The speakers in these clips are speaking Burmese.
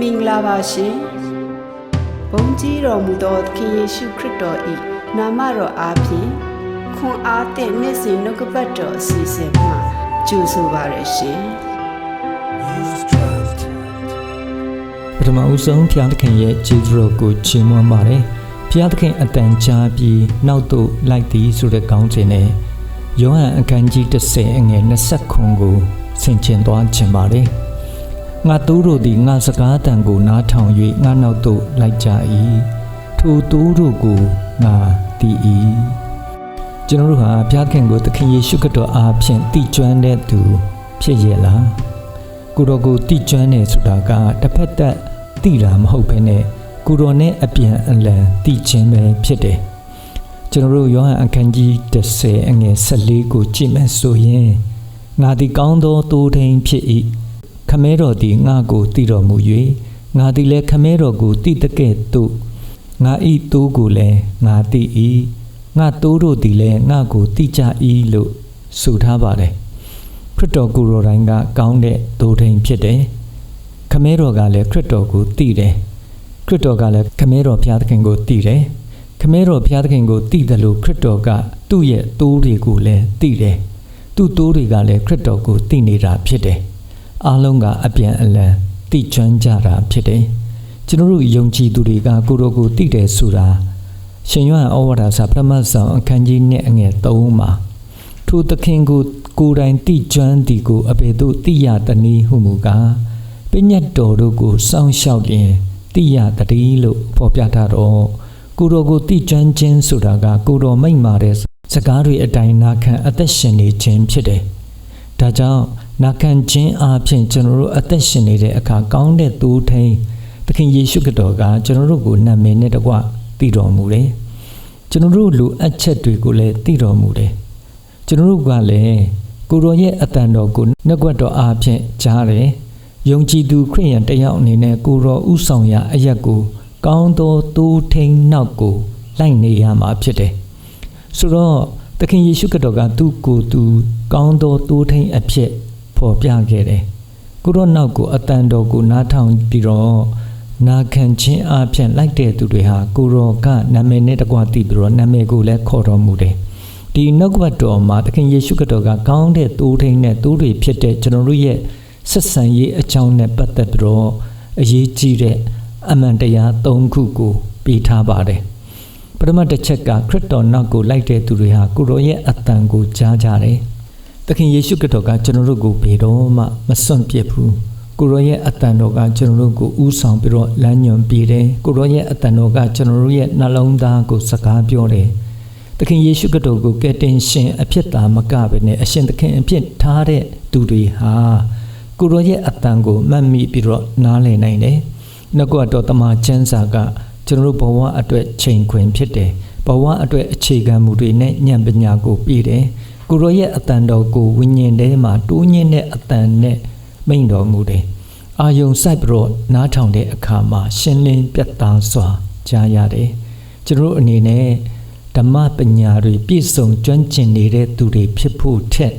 မင်္ဂလာပါရှင်ဘုန်းကြီးတော်မူသောသခင်ယေရှုခရစ်တော်၏နာမတော်အားဖြင့်ခွန်အားသည့်နေ့စဉ်နှုတ်ကပတ်တော်အစီအစဉ်မှာကြိုဆိုပါရရှင်ပထမဦးဆုံးဘုရားသခင်ရဲ့ကျေးဇူးတော်ကိုချီးမွမ်းပါတယ်ဘုရားသခင်အတန်ကြားပြီးနောက်သို့လိုက်သည်ဆိုတဲ့ကောင်းခြင်းနဲ့ယောဟန်အခန်းကြီး30အငယ်20ခွန်ကိုဆင်ခြင်သွားခြင်းပါတယ် ငါသူတို့သည်ငါစကားတန်ကိုနားထောင်၍ငါနောက်သို့လိုက်ကြ၏ထိုသူတို့ကိုငါတည်၏ကျွန်တော်တို့ဟာဘုရားသခင်ကိုသခင်ယေရှုခရစ်တော်အားဖြင့်တည်ကျွမ်းတဲ့သူဖြစ်ရဲ့လားကိုတော်ကိုတိကျွမ်းနေဆိုတာကတစ်ဖက်သက်တိတာမဟုတ်ဘဲနဲ့ကိုတော်နဲ့အပြန်အလှန်တိချင်းပဲဖြစ်တယ်ကျွန်တော်တို့ယောဟန်အခန်းကြီး30အငယ်14ကိုကြည့်မယ်ဆိုရင်ငါသည်ကောင်းသောတိုးထိန်ဖြစ်၏ ခမဲတော်သည်ငါကိုတည်တော်မူ၍ငါသည်လည်းခမဲတော်ကိုတည်တဲ့ကဲ့သို့ငါဤတိုးကိုလည်းငါတည်၏ငါတိုးတို့သည်လည်းငါကိုတည်ကြ၏လို့ဆိုထားပါတယ်ခရစ်တော်ကိုယ်တော်တိုင်းကကောင်းတဲ့ဒိုထိန်ဖြစ်တယ်။ခမဲတော်ကလည်းခရစ်တော်ကိုတည်တယ်။ခရစ်တော်ကလည်းခမဲတော်ဘုရားသခင်ကိုတည်တယ်။ခမဲတော်ဘုရားသခင်ကိုတည်တယ်လို့ခရစ်တော်ကသူ့ရဲ့တိုးတွေကိုလည်းတည်တယ်။သူ့တိုးတွေကလည်းခရစ်တော်ကိုတည်နေတာဖြစ်တယ်။ အားလုံးကအပြန်အလှန်တည်ကျွမ်းကြတာဖြစ်တယ်။ကျွန်တော်တို့ယုံကြည်သူတွေကကိုယ်တော်ကိုတည်တယ်ဆိုတာရှင်ယောဟန်ဩဝါဒစာပထမဆုံးအခန်းကြီးနဲ့အငယ်3မှာထိုသခင်ကိုကိုယ်တိုင်တိကျွမ်းသည်ကိုအဘယ်သို့တိရတနည်းဟုမူကားပညတ်တော်တို့ကိုစောင့်ရှောက်လျင်တိရတည်းလို့ဖော်ပြထားတော့ကိုယ်တော်ကိုတိကျွမ်းခြင်းဆိုတာကကိုယ်တော်မိန့်မာတဲ့စကားတွေအတိုင်းနာခံအသက်ရှင်နေခြင်းဖြစ်တယ်။ဒါကြောင့် နာခံခြင်းအပြင်ကျွန်တော်တို့အသက်ရှင်နေတဲ့အခါကောင်းတဲ့သူထိန်သခင်ယေရှုခရစ်တော်ကကျွန်တော်တို့ကိုနာမည်နဲ့တကွတည်တော်မူတယ်။ကျွန်တော်တို့လူအပ်ချက်တွေကိုလည်းတည်တော်မူတယ်။ကျွန်တော်တို့ကလည်းကိုရောရဲ့အတန်တော်ကိုနှက်ကွက်တော်အားဖြင့်ကြားတယ်။ယုံကြည်သူခရိယန်တစ်ယောက်အနေနဲ့ကိုရောဥဆောင်ရာအရက်ကိုကောင်းသောတိုးထိန်နောက်ကိုလိုက်နေရမှာဖြစ်တယ်။ဆိုတော့သခင်ယေရှုခရစ်တော်ကသူ့ကိုယ်သူကောင်းသောတိုးထိန်အဖြစ် ဖော်ပြခဲ့တယ်။ကိုရောနောက်ကိုအတန်တော်ကိုနားထောင်ပြီးတော့နာခံခြင်းအပြင်လိုက်တဲ့သူတွေဟာကိုရောကနာမည်နဲ့တကွတည်ပြီးတော့နာမည်ကိုလည်းခေါ်တော်မူတယ်။ဒီနှုတ်ကပတ်တော်မှာသခင်ယေရှုခရစ်တော်ကကောင်းတဲ့တိုးထိန်နဲ့တိုးတွေဖြစ်တဲ့ကျွန်တော်တို့ရဲ့ဆက်ဆံရေးအကြောင်းနဲ့ပတ်သက်ပြီးတော့အရေးကြီးတဲ့အမှန်တရား၃ခုကိုပေးထားပါတယ်ပထမတစ်ချက်ကခရစ်တော်နောက်ကိုလိုက်တဲ့သူတွေဟာကိုရောရဲ့အတန်ကိုကြားကြတယ် သခင်ယေရှုခရစ်တော်ကကျွန်တော်တို့ကိုဘယ်တော့မှမစွန့်ပစ်ဘူးကိုရောရဲ့အတန်တော်ကကျွန်တော်တို့ကိုဥဆောင်ပြီးတော့လမ်းညွှန်ပေးတယ်ကိုရောရဲ့အတန်တော်ကကျွန်တော်တို့ရဲ့နှလုံးသားကိုစကားပြောတယ်သခင်ယေရှုခရစ်တော်ကိုကယ်တင်ရှင်အဖြစ်သာမကပဲနဲ့အရှင်သခင်အဖြစ်ထားတဲ့သူတွေဟာကိုရောရဲ့အတန်ကိုမှတ်မိပြီးတော့နားလည်နိုင်တယ်။နှုတ်ကပတ်တော်တမန်ကျမ်းစာကကျွန်တော်တို့ဘဝအတွက်ချိန်ခွင်ဖြစ်တယ်။ဘဝအတွက်အခြေခံမူတွေနဲ့ဉာဏ်ပညာကိုပြည့်တယ်။ ကိုရောရဲ့အတန်တော်ကိုဝိညာဉ်ထဲမှာတိုးညင်းတဲ့အတန်နဲ့မိန်တော်မူတယ်။အာယုံစိုက်ပြီးတော့နားထောင်တဲ့အခါမှာရှင်းလင်းပြတ်သားစွာကြားရတယ်။ကျွန်တော်တို့အနေနဲ့ဓမ္မပညာတွေပြည့်စုံကျွမ်းကျင်နေတဲ့သူတွေဖြစ်ဖို့ထက်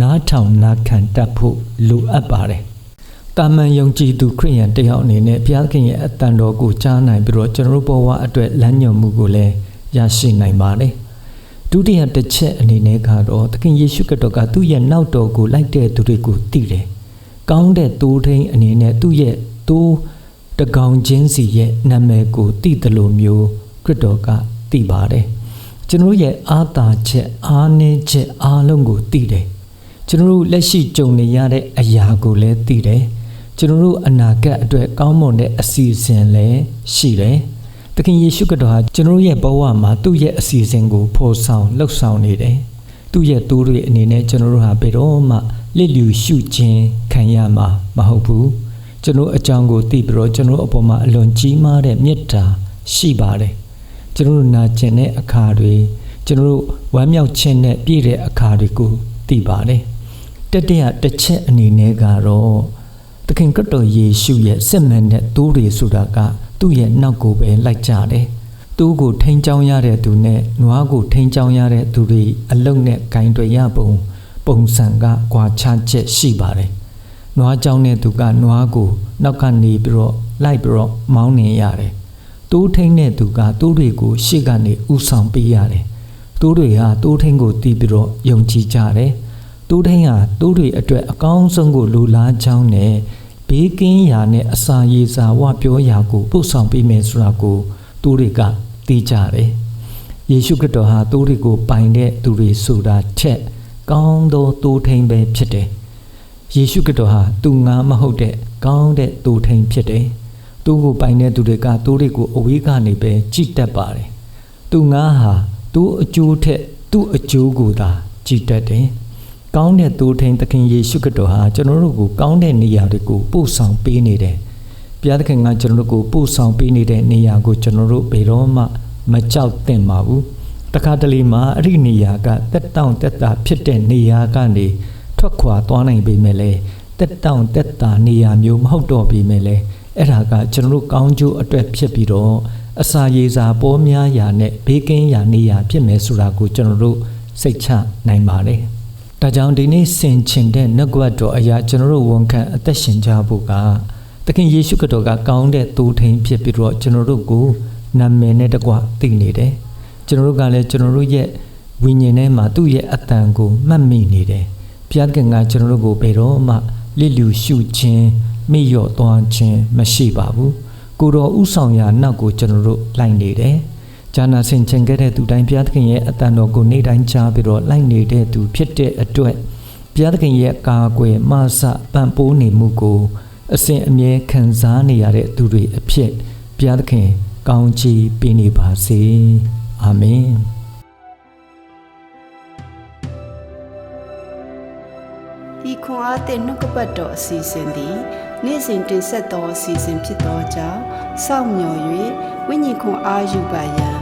နားထောင်နာခံတတ်ဖို့လိုအပ်ပါတယ်။တာမန်ယုံကြည်သူခရိယန်တယောက်အနေနဲ့ဘုရားခင်ရဲ့အတန်တော်ကိုကြားနိုင်ပြီးတော့ကျွန်တော်တို့ဘဝအတွက်လမ်းညွှန်မှုကိုလည်းရရှိနိုင်ပါတယ်။ ဒုတိယတစ်ချက်အနေနဲ့ကတော့သခင်ယေရှုခရစ်တော်ကသူ့ရဲ့နောက်တော်ကိုလိုက်တဲ့သူတွေကိုတည်တယ်။ကောင်းတဲ့သိုးထိန်အနေနဲ့သူ့ရဲ့သိုးတကောင်ချင်းစီရဲ့နာမည်ကိုတည်တယ်လို့မျိုးခရစ်တော်ကတည်ပါတယ်။ကျွန်တော်တို့ရဲ့အာသာချက်အားနည်းချက်အားလုံးကိုသိတယ်ကျွန်တော်တို့လက်ရှိကြုံနေရတဲ့အရာကိုလည်းသိတယ်ကျွန်တော်တို့အနာဂတ်အတွက်ကောင်းမွန်တဲ့အစီအစဉ်လည်းရှိတယ် သခင်ယေရှုခရစ်တော်ဟာကျွန်တော်တို့ရဲ့ဘဝမှာသူ့ရဲ့အစီအစဉ်ကိုဖော်ဆောင်လှုပ်ဆောင်နေတယ်သူ့ရဲ့တိုးတွေအနေနဲ့ကျွန်တော်တို့ဟာဘယ်တော့မှလစ်လျူရှုခြင်းခံရမှာမဟုတ်ဘူးကျွန်တော်အကြောင်းကိုသိပြီးတော့ကျွန်တော်အပေါ်မှာအလွန်ကြီးမားတဲ့မေတ္တာရှိပါတယ်ကျွန်တော်တို့နာကျင်တဲ့အခါတွေကျွန်တော်တို့ဝမ်းမြောက်ခြင်းနဲ့ပြည့်တဲ့အခါတွေကိုသိပါတယ်တတိယတစ်ချက်အနေနဲ့ကတော့သခင်ခရစ်တော်ယေရှုရဲ့စစ်မှန်တဲ့သူတွေဆိုတာက သူ့ရဲ့နောက်ကိုပဲလိုက်ကြတယ်သူ့ကိုထိန်းချောင်းရတဲ့သူနဲ့နွားကိုထိန်းချောင်းရတဲ့သူတွေအလုံနဲ့ဂိုင်းတွေရပုံပုံစံကကွာခြားချက်ရှိပါတယ်နွားကြောင်းတဲ့သူကနွားကိုနောက်ကနေပြီးတော့လိုက်ပြီးတော့မောင်းနေရတယ်တိုးထိန်တဲ့သူကတိုးတွေကိုရှေ့ကနေဥဆောင်ပေးရတယ်တိုးတွေဟာတိုးထိန်ကိုတီးပြီးတော့ယုံကြည်ကြတယ်တိုးထိန်ဟာတိုးတွေအတွက်အကောင်းဆုံးကိုလိုလားချောင်းနဲ့ ဘေးကင်းရာနဲ့အစာရေစာဝပြောရာကိုပို့ဆောင်ပေးမယ်ဆိုတာကိုတိုးတွေကသိကြတယ်ယေရှုခရစ်တော်ဟာတိုးတွေကိုပိုင်တဲ့သူတွေဆိုတာချက်ကောင်းသောတိုးထိန်ပဲဖြစ်တယ်ယေရှုခရစ်တော်ဟာသူငါမဟုတ်တဲ့ကောင်းတဲ့တိုးထိန်ဖြစ်တယ်သူ့ကိုပိုင်တဲ့သူတွေကတိုးတွေကိုအဝေးကနေပဲကြည်တတ်ပါတယ်သူငါဟာသူ့အကျိုးထက်သူ့အကျိုးကိုသာကြည်တတ်တယ် ကောင်းတဲ့တိုးထိန်သခင်ယေရှုခရစ်တော်ဟာကျွန်တော်တို့ကိုကောင်းတဲ့နေရာတွေကိုပို့ဆောင်ပေးနေတယ်ဘုရားသခင်ကကျွန်တော်တို့ကိုပို့ဆောင်ပေးနေတဲ့နေရာကိုကျွန်တော်တို့ဘယ်တော့မှမကြောက်သင့်ပါဘူးတခါတလေမှာအဲ့ဒီနေရာကတက်တောင့်တက်တာဖြစ်တဲ့နေရာကနေထွက်ခွာသွားနိုင်ပေမဲ့လည်းတက်တောင့်တက်တာနေရာမျိုးမဟုတ်တော့ပေမဲ့လည်းအဲ့ဒါကကျွန်တော်တို့ကောင်းကျိုးအတွက်ဖြစ်ပြီးတော့အစာရေစာပေါ်များရာနဲ့ဘေးကင်းရာနေရာဖြစ်မယ်ဆိုတာကိုကျွန်တော်တို့စိတ်ချနိုင်ပါတယ်။ ဒါကြောင့်ဒီနေ့ဆင်ခြင်တဲ့နှုတ်ကပတ်တော်အရာကျွန်တော်တို့ဝန်ခံအသက်ရှင်ကြဖို့ကသခင်ယေရှုခရစ်တော်ကကောင်းတဲ့သူထိန်ဖြစ်ပြီးတော့ကျွန်တော်တို့ကိုနာမည်နဲ့တကွသိနေတယ်။ကျွန်တော်တို့ကလည်းကျွန်တော်တို့ရဲ့ဝိညာဉ်ထဲမှာသူ့ရဲ့အတန်ကိုမှတ်မိနေတယ်။ဘုရားသခင်ကကျွန်တော်တို့ကိုဘယ်တော့မှလစ်လျူရှုခြင်းမိလျော့သွားခြင်းမရှိပါဘူး။ကိုတော်ဥဆောင်ရာနောက်ကိုကျွန်တော်တို့လိုက်နေတယ်။ ဂျာနာဆင်ချင်ခဲ့တဲ့သူတိုင်းဘုရားသခင်ရဲ့အတန်တော်ကိုနေ့တိုင်းကြားပြီးတော့လိုက်နေတဲ့သူဖြစ်တဲ့အတွက်ဘုရားသခင်ရဲ့ကာကွယ်မဆပံ့ပိုးနေမှုကိုအစဉ်အမြဲခံစားနေရတဲ့သူတွေအဖြစ်ဘုရားသခင်ကောင်းချီးပေးနေပါစေအာမင်ဤခွန်အားသည့်နှုတ်ကပတ်တော်အစီအစဉ်သည်နေ့စဉ်တင်ဆက်သောအစီအစဉ်ဖြစ်သောကြောင့်စောင့်မျှော်၍ဝိညာဉ်ခွန်အားယူပါရန်